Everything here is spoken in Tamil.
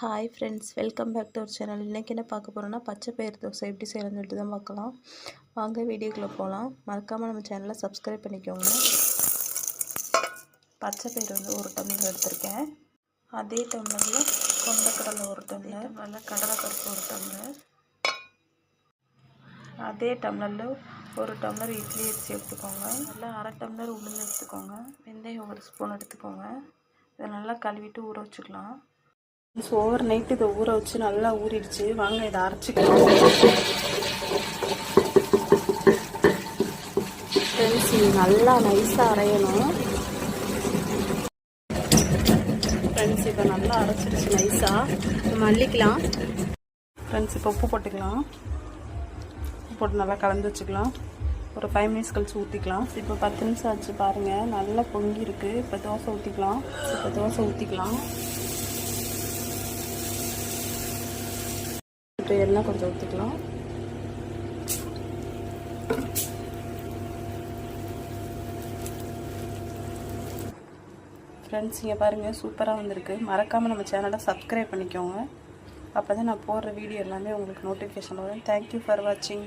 Hi friends welcome back to our channel இன்றைக்கி என்ன பார்க்க போகிறோன்னா பச்சை பயிர் தோசை எப்படி செய்யலாம்னு சொல்லிட்டு தான் பார்க்கலாம். வாங்க வீடியோக்குள்ளே போகலாம் மறக்காமல் நம்ம சேனலை சப்ஸ்கிரைப் பண்ணிக்கோங்க. பச்சை பயிர் வந்து ஒரு டம்ளர் எடுத்திருக்கேன். அதே டம்ளரில் கொண்டக்கடலை ஒரு டம்ளர் நல்ல கடலைப்பருப்பு ஒரு டம்ளர் அதே டம்ளரில் ஒரு டம்ளர் இட்லி அரிசி எடுத்துக்கோங்க. நல்லா அரை டம்ளர் உளுந்து எடுத்துக்கோங்க. வெந்தயம் ஒரு ஸ்பூன் எடுத்துக்கோங்க. இதை நல்லா கழுவிட்டு ஊற வச்சுக்கலாம். ஸோ ஓவர் நைட்டு இதை ஊற வச்சு நல்லா ஊறிடுச்சு. வாங்க இதை அரைச்சிக்கலாம். ஃப்ரெண்ட்ஸ் இது நல்லா நைஸாக அரையணும். ஃப்ரெண்ட்ஸ் இப்போ நல்லா அரைச்சிருச்சு நைஸாக மல்லிக்கலாம். ஃப்ரெண்ட்ஸ் இப்போ உப்பு போட்டுக்கலாம். உப்பு போட்டு நல்லா கலந்து வச்சுக்கலாம். ஒரு ஃபைவ் மினிட்ஸ் கழிச்சு ஊற்றிக்கலாம் இப்போ பத்து நிமிஷம் ஆச்சு பாருங்கள் நல்லா பொங்கி இருக்குது இப்போ தோசை ஊற்றிக்கலாம் இப்போ தோசை ஊற்றிக்கலாம் இப்போ கொஞ்சம் ஊற்றிக்கலாம் ஃப்ரெண்ட்ஸ் இங்கே பாருங்கள் சூப்பராக வந்திருக்கு. மறக்காமல் நம்ம சேனலை சப்ஸ்கிரைப் பண்ணிக்கோங்க. அப்போ தான் நான் போடுற வீடியோ எல்லாமே உங்களுக்கு நோட்டிஃபிகேஷன் வரும். தேங்க்யூ ஃபார் வாட்சிங்